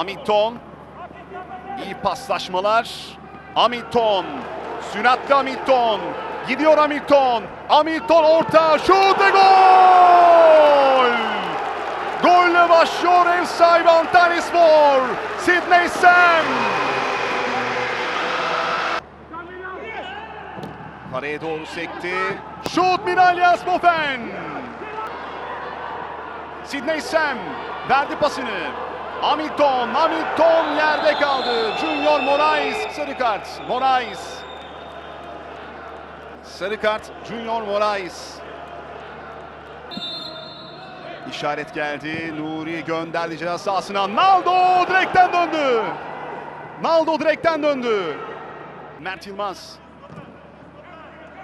Hamilton. İyi paslaşmalar. Hamilton. Süratli Hamilton. Gidiyor Hamilton. Hamilton orta. Şut ve gol! Golle başlıyor ev sahibi Antalyaspor. Sidney Sam. Kareye doğru sekti. Şut Minalias Bofen. Sidney Sam verdi pasını. Hamilton, Hamilton yerde kaldı. Junior Moraes sarı kart. Moraes. Sarı kart Junior Moraes. İşaret geldi. Nuri gönderdi ceza sahasına. Naldo direkten döndü. Naldo direkten döndü. Mert Yılmaz.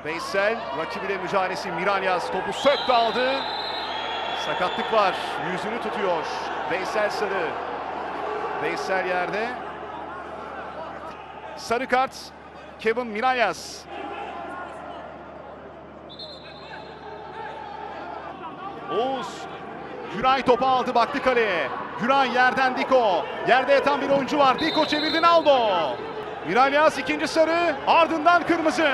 Veysel rakibiyle mücadelesi Miralyas topu söktü aldı. Sakatlık var. Yüzünü tutuyor. Veysel Sarı. Veysel yerde. Sarı kart Kevin Miralyas. Oğuz Güray topu aldı baktı kaleye. Güray yerden Diko. Yerde yatan bir oyuncu var. Diko çevirdi Naldo. Miralyas ikinci sarı ardından kırmızı.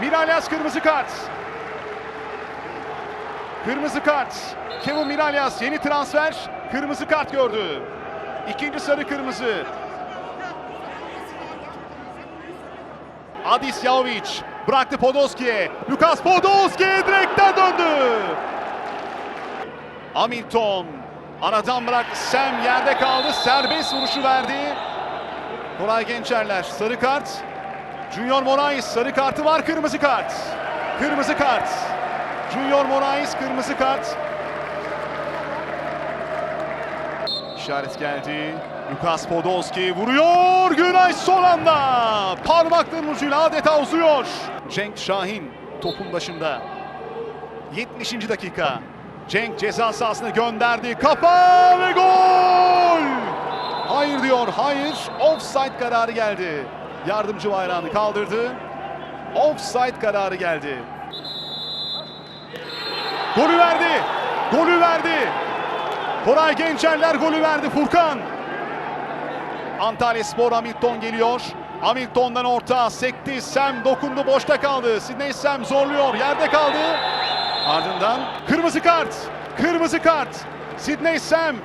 Miralyas kırmızı kart. Kırmızı kart. Kevin Miralyas yeni transfer. Kırmızı kart gördü. İkinci sarı kırmızı. Adis Yaovic bıraktı Podolski'ye. Lukas Podolski direkten döndü. Hamilton aradan bıraktı. Sam yerde kaldı. Serbest vuruşu verdi. Koray Gençerler sarı kart. Junior Moraes sarı kartı var. Kırmızı kart. Kırmızı kart. Junior Moraes kırmızı kart. İşaret geldi. Lukas Podolski vuruyor. Günay son anda. Parmakların ucuyla adeta uzuyor. Cenk Şahin topun başında. 70. dakika. Cenk ceza sahasına gönderdi. Kafa ve gol! Hayır diyor, hayır. Offside kararı geldi. Yardımcı bayrağını kaldırdı. Offside kararı geldi. Golü verdi. Golü verdi. Koray Gençerler golü verdi Furkan. Antalya Spor Hamilton geliyor. Hamilton'dan orta sekti. Sam dokundu boşta kaldı. Sidney Sam zorluyor. Yerde kaldı. Ardından kırmızı kart. Kırmızı kart. Sidney Sam.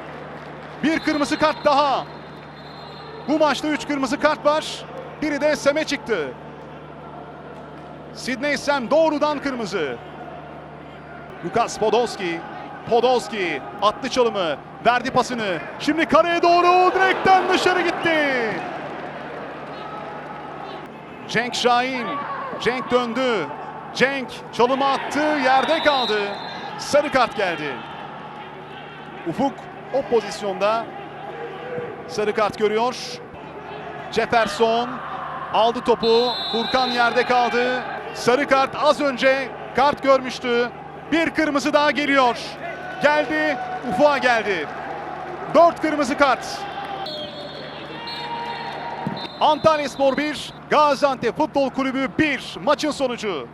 Bir kırmızı kart daha. Bu maçta 3 kırmızı kart var. Biri de Sam'e çıktı. Sidney Sam doğrudan kırmızı. Lukas Podolski. Podolski attı çalımı. Verdi pasını. Şimdi kareye doğru direkten dışarı gitti. Cenk Şahin. Cenk döndü. Cenk çalımı attı. Yerde kaldı. Sarı kart geldi. Ufuk o pozisyonda sarı kart görüyor. Jefferson aldı topu. Furkan yerde kaldı. Sarı kart az önce kart görmüştü. Bir kırmızı daha geliyor. Geldi. Ufuk'a geldi. Dört kırmızı kart. Antalya Spor 1, Gaziantep Futbol Kulübü 1 maçın sonucu.